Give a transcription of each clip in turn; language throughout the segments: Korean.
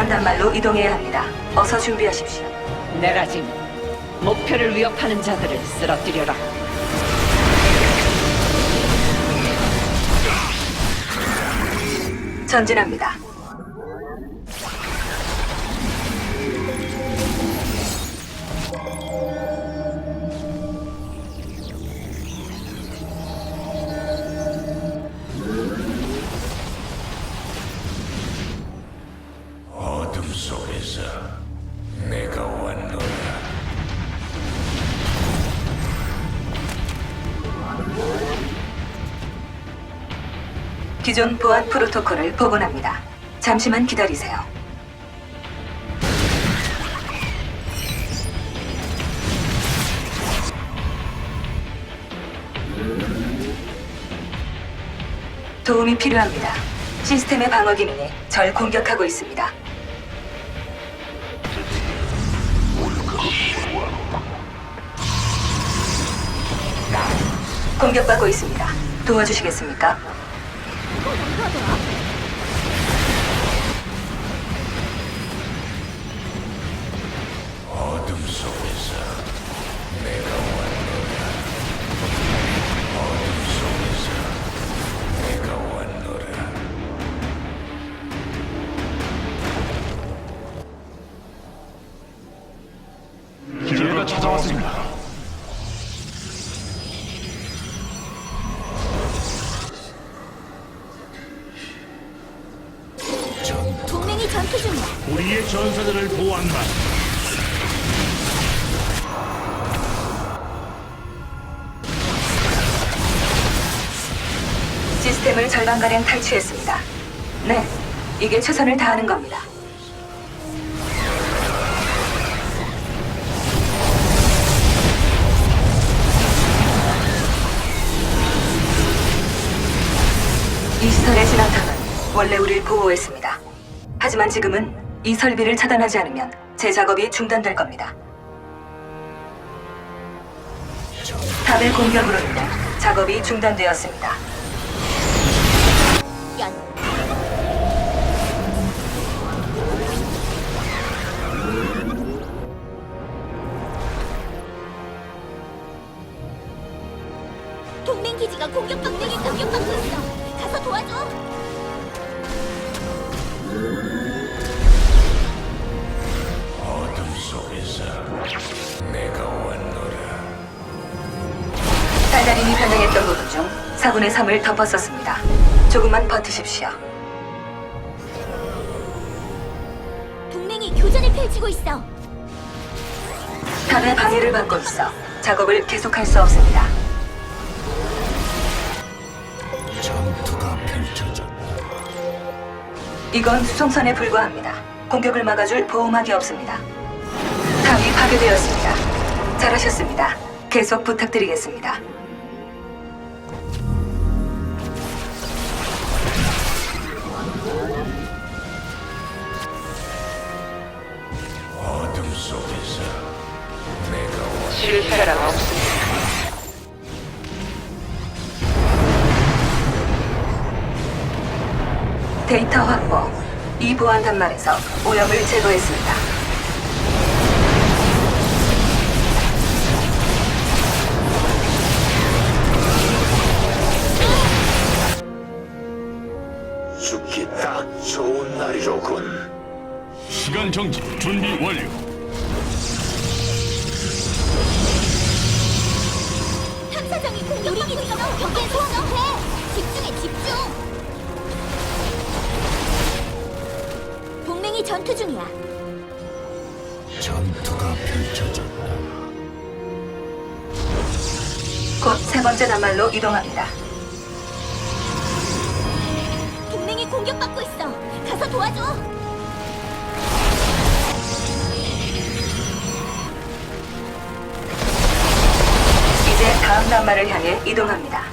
보안 단말로 이동해야 합니다. 어서 준비하십시오. 내라짐, 목표를 위협하는 자들을 쓰러뜨려라. 전진합니다. 기존 보안 프로토콜을 복원합니다. 잠시만 기다리세요. 도움이 필요합니다. 시스템의 방어 기능이 절 공격하고 있습니다. 공격받고 있습니다. 도와주시겠습니까? 어둠 시스템을 절반가량 탈취했습니다. 네, 이게 최선을 다하는 겁니다. 이 시설의 진압탑은 원래 우리를 보호했습니다. 하지만 지금은 이 설비를 차단하지 않으면 제 작업이 중단될 겁니다. 탑의 공격으로 인해 작업이 중단되었습니다. 기지가 공격받고 있 공격받고 있어. 가서 도와줘. 어둠 속에서 내가 왔노라. 달달임이 변형했던 부분 중 4분의 3을 덮었었습니다. 조금만 버티십시오. 동맹이 교전을 펼치고 있어. 탑의 방해를 받고 있어 작업을 계속할 수 없습니다. 이건 수송선에 불과합니다. 공격을 막아줄 보호막이 없습니다. 탑이 파괴되었습니다. 잘하셨습니다. 계속 부탁드리겠습니다. 어둠 속에서 내가 왔. 실패가 없습니다. 데이터 확 보. 보안 단말에서 오염을 제거했습니다. 죽기 딱 좋은 날이로군. 시간 정지 준비 완료. 번째 단말로 이동합니다. 동맹이 공격받고 있어. 가서 도와줘. 이제 다음 단말을 향해 이동합니다.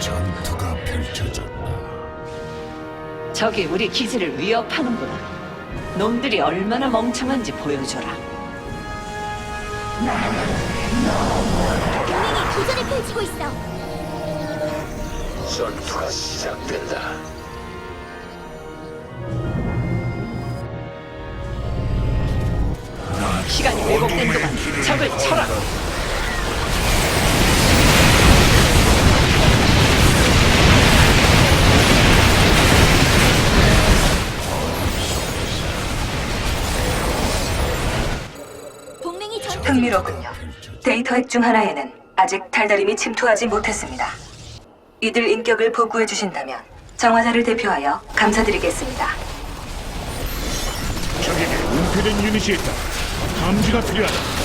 전투가 펼쳐졌다. 적이 우리 기지를 위협하는구나. 놈들이 얼마나 멍청한지 보여줘라. 동맹이 교전을 펼치고 있어. 전투가 시작된다. 시간이 왜곡된 동안 적을 쳐라. 흥미롭군요. 데이터 핵 중 하나에는 아직 달달임이 침투하지 못했습니다. 이들 인격을 복구해 주신다면 정화자를 대표하여 감사드리겠습니다. 적에게 은폐된 유닛이 있다. 감지가 필요하다.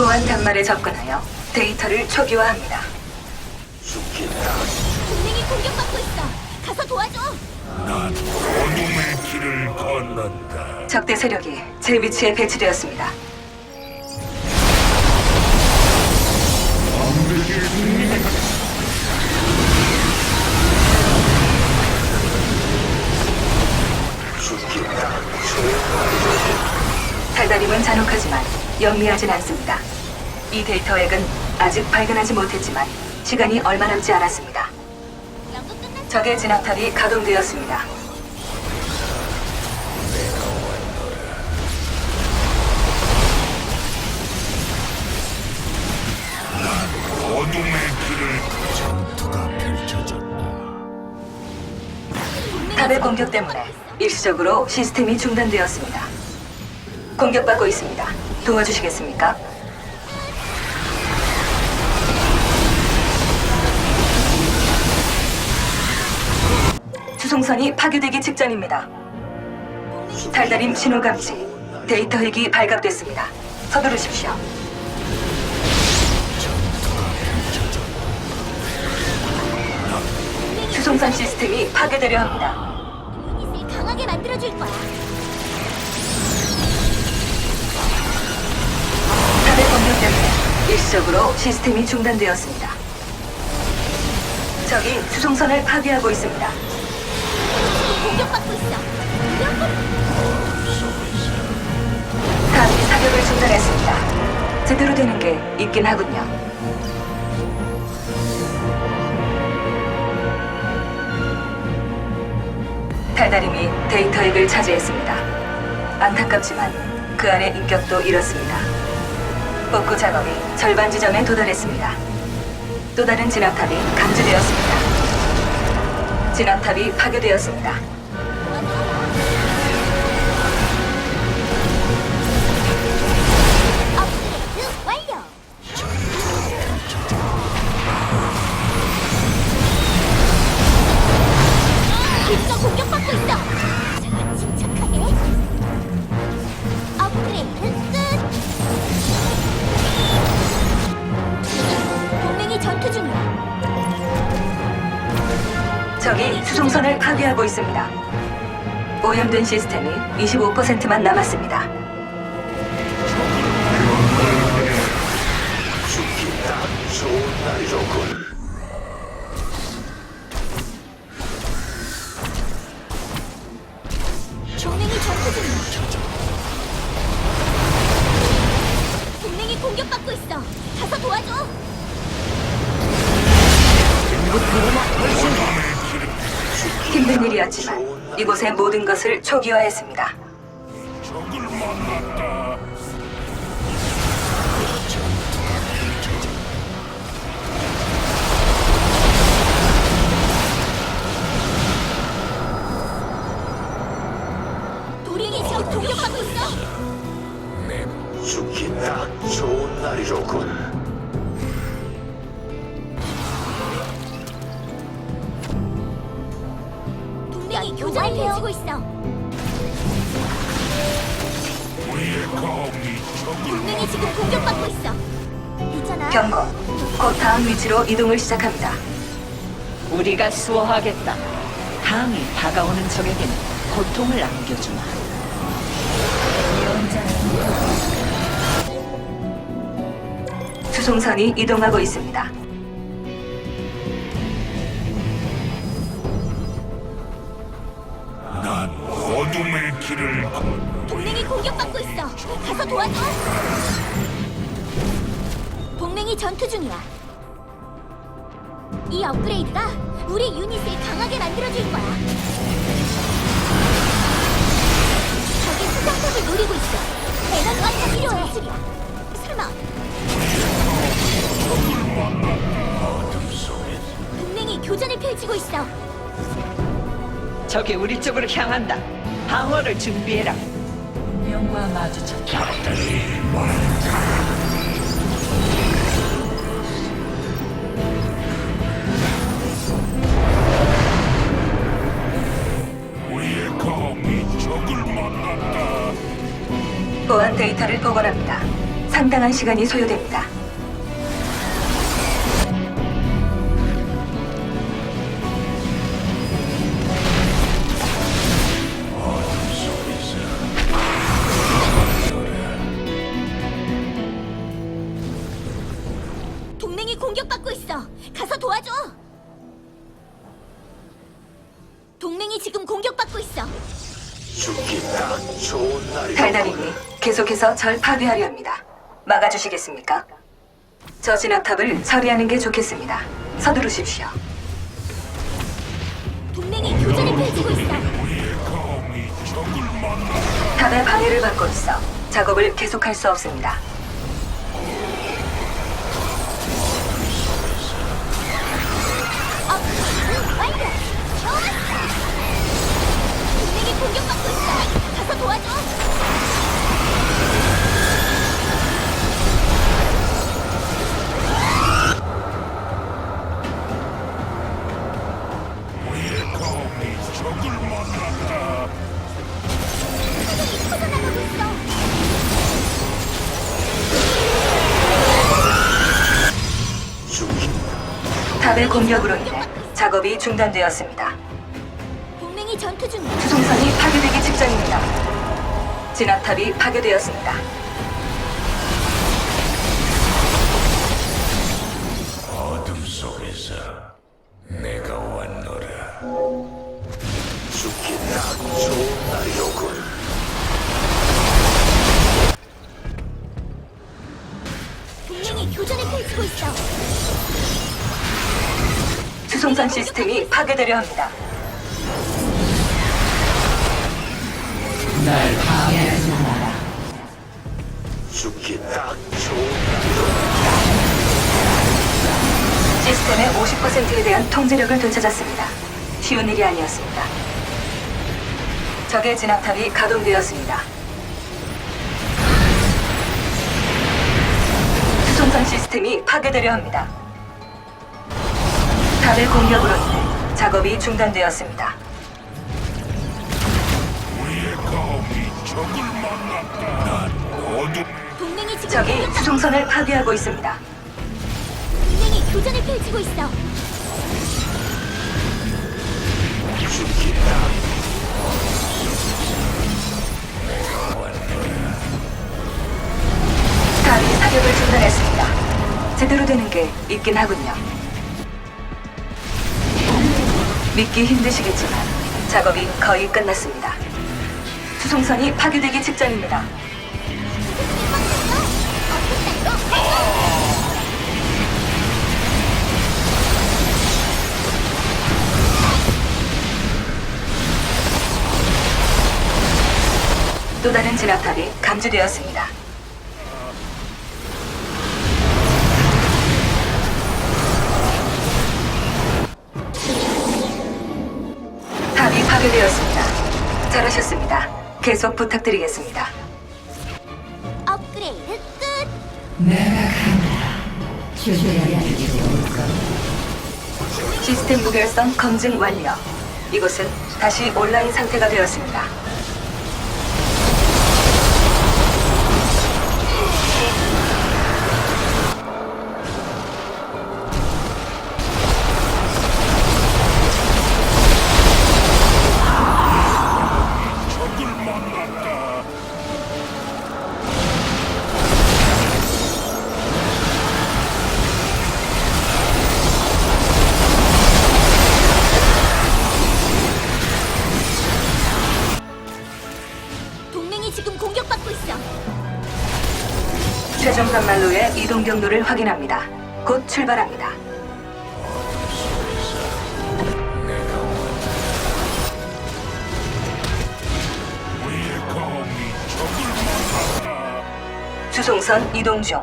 보안 단말에 접근하여 데이터를 초기화합니다. 딱 동맹이 공격받고 있어. 가서 도와줘. 난 어둠의 길을 건넌다. 적대 세력이 제 위치에 배치되었습니다. 달달임은 잔혹하지만 영리하진 않습니다. 이 데이터 핵은 아직 발견하지 못했지만 시간이 얼마 남지 않았습니다. 적의 진압탑이 가동되었습니다. 어둠의 길을 전투가 펼쳐졌다. 탑의 공격 때문에 일시적으로 시스템이 중단되었습니다. 공격받고 있습니다. 도와주시겠습니까? 수송선이 파괴되기 직전입니다. 달달임 신호 감지. 데이터 핵이 발각됐습니다. 서두르십시오. 수송선 시스템이 파괴되려 합니다. 유닛을 강하게 만들어줄 거야. 탑의 공격 때문에 일시적으로 시스템이 중단되었습니다. 적이 수송선을 파괴하고 있습니다. 공격받고 있어. 탑이 사격을 중단했습니다. 제대로 되는 게 있긴 하군요. 달달임이 데이터 핵을 차지했습니다. 안타깝지만 그 안의 인격도 잃었습니다. 복구 작업이 절반 지점에 도달했습니다. 또 다른 진압탑이 감지되었습니다. 진압탑이 파괴되었습니다. 적이 수송선을 파괴하고 있습니다. 오염된 시스템이 25%만 남았습니다. 딱 좋은 날이로군. 이곳의 모든 것을 초기화했습니다. 적을 만났다. 도링이 지금 공격받고 있어. 내 죽기 딱 좋은 날이로군. 교전을 펼치고 있어. 우리의 검이 적을 동맹이 지금 공격받고 있어. 있잖아. 경고. 곧 다음 위치로 이동을 시작합니다. 우리가 수호하겠다. 다음이 다가오는 적에게는 고통을 안겨주마. 수송선이 이동하고 있습니다. 길을 걷 동맹이 공격받고 있어. 가서 도와줘. 동맹이 전투 중이야. 이 업그레이드가 우리 유닛을 강하게 만들어줄 거야. 저기 수정탑을 노리고 있어. 에너지가 더 필요해. 설마 어둠 속에 동맹이 교전을 펼치고 있어. 적이 우리 쪽으로 향한다. 방어를 준비해라. 명과 마주쳤다. 우리의 검이 적을 만났다. 보안 데이터를 복원합니다. 상당한 시간이 소요됩니다. 있어. 가서 도와줘. 동맹이 지금 공격받고 있어. 죽기 딱 좋은 날이로군. 달달님이 계속해서 절 파괴하려 합니다. 막아주시겠습니까? 저 진압탑을 처리하는 게 좋겠습니다. 서두르십시오. 동맹이 교전을 펼치고 있어. 탑의 방해를 받고 있어 작업을 계속할 수 없습니다. 공격받고 있어. 가서 도와줘. 탑의 공격으로 인해 작업이 중단되었습니다. 동맹이 전투 중이야. 수송선이 파괴되기 직전입니다. 진압탑이 파괴되었습니다. 어둠 속에서 내가 왔노라. 죽기 딱 좋은 날이로군. 동맹이 교전을 펼치고 있어. 수송선 시스템이 파괴되려 합니다. 죽기 딱 좋은. 시스템의 50%에 대한 통제력을 되찾았습니다. 쉬운 일이 아니었습니다. 적의 진압탑이 가동되었습니다. 수송선 시스템이 파괴되려 합니다. 탑의 공격으로 인해 작업이 중단되었습니다. 적을 만났다. 난 어둠 동맹이 지금 적이 공격받고 수송선을 파괴하고 있습니다. 동맹이 교전을 펼치고 있어. 죽기 딱 탑이 사격을 중단했습니다. 제대로 되는 게 있긴 하군요. 믿기 힘드시겠지만 작업이 거의 끝났습니다. 수송선이 파괴되기 직전입니다. 또 다른 진압탑이 감지되었습니다. 계속 부탁드리겠습니다. 업그레이드 끝. 시스템 무결성 검증 완료. 이곳은 다시 온라인 상태가 되었습니다. 경로를 확인합니다. 곧 출발합니다. 수송선 이동 중.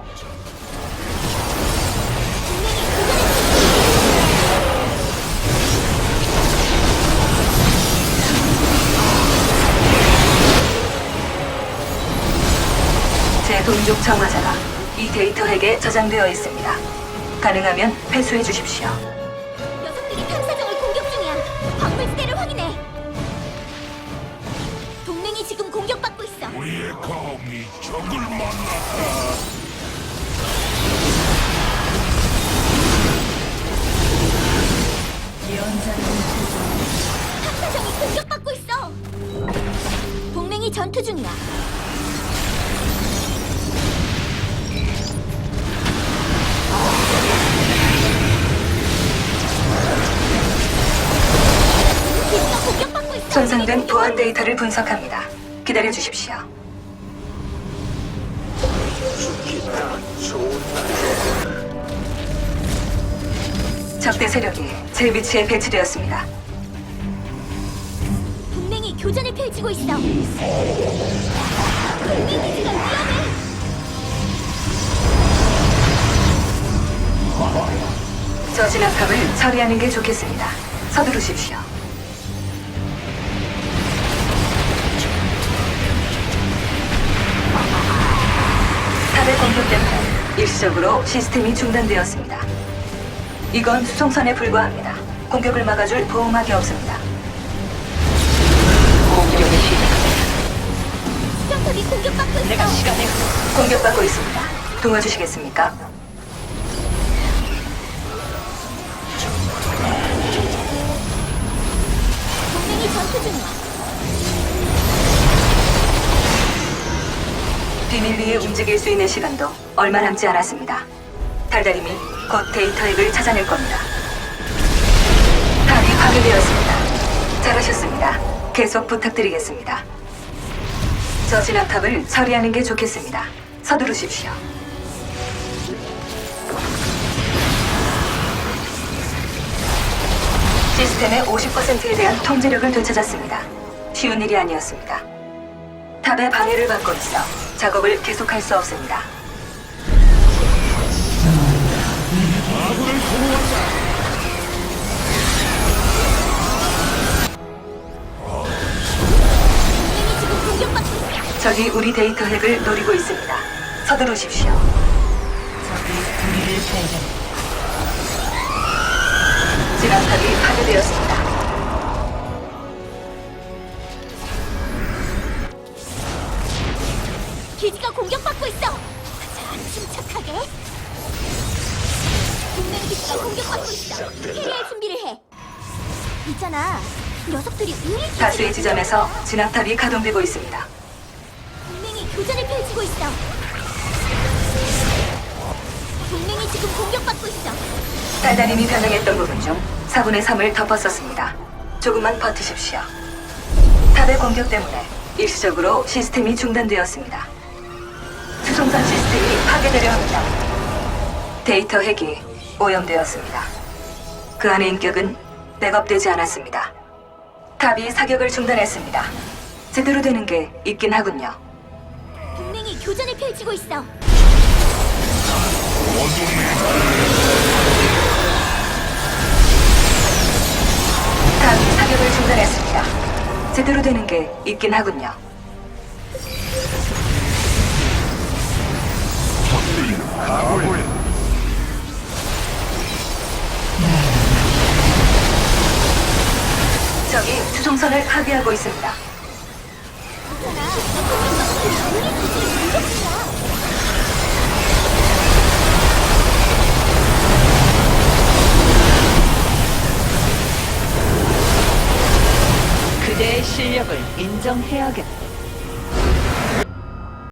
제 동족 정화자가 이 데이터 핵에 저장되어 있습니다. 가능하면 회수해 주십시오. 녀석들이 탐사정을 공격 중이야. 광물지대를 확인해. 동맹이 지금 공격받고 있어. 우리의 검이 적을 만났다. 탐사정이 공격받고 있어. 동맹이 전투 중이야. 손상된 보안 데이터를 분석합니다. 기다려 주십시오. 적대 세력이 제 위치에 배치되었습니다. 동맹이 교전을 펼치고 있어. 동맹 기지가 위험해. 저 진압탑을 처리하는 게 좋겠습니다. 서두르십시오. 공격 때문에 일시적으로 시스템이 중단되었습니다. 이건 수송선에 불과합니다. 공격을 막아줄 보호막이 없습니다. 공격의 시작. 수정탑이 공격받고 있어. 내가 시간을 공격받고 있습니다. 도와주시겠습니까? 동맹이 전투 중이야. 비밀리에 움직일 수 있는 시간도 얼마 남지 않았습니다. 달달임이 곧 데이터 핵을 찾아낼 겁니다. 탑이 파괴되었습니다. 잘하셨습니다. 계속 부탁드리겠습니다. 저 진압탑을 처리하는 게 좋겠습니다. 서두르십시오. 시스템의 50%에 대한 통제력을 되찾았습니다. 쉬운 일이 아니었습니다. 탑의 방해를 받고 있어 작업을 계속할 수 없습니다. 적이 우리 데이터 핵을 노리고 있습니다. 서두르십시오. 진압탑이 파괴되었습니다. 동맹 기지가 공격받고 있어. 캐리할 준비를 해. 있잖아. 녀석들이 우리 기지를 다수의 지점에서 진압탑이 가동되고 있습니다. 동맹이 교전을 펼치고 있어. 동맹이 지금 공격받고 있어. 달달임이 변형했던 부분 중 4분의 3을 덮었었습니다. 조금만 버티십시오. 탑의 공격 때문에 일시적으로 시스템이 중단되었습니다. 수송선 시스템이 파괴되려 합니다. 데이터 핵이 오염되었습니다. 그 안의 인격은 백업되지 않았습니다. 탑이 사격을 중단했습니다. 제대로 되는 게 있긴 하군요. 동맹이 교전을 펼치고 있어. 탑이 사격을 중단했습니다. 제대로 되는 게 있긴 하군요. 적이 수송선을 파괴하고 있습니다. 그대의 실력을 인정해야겠다.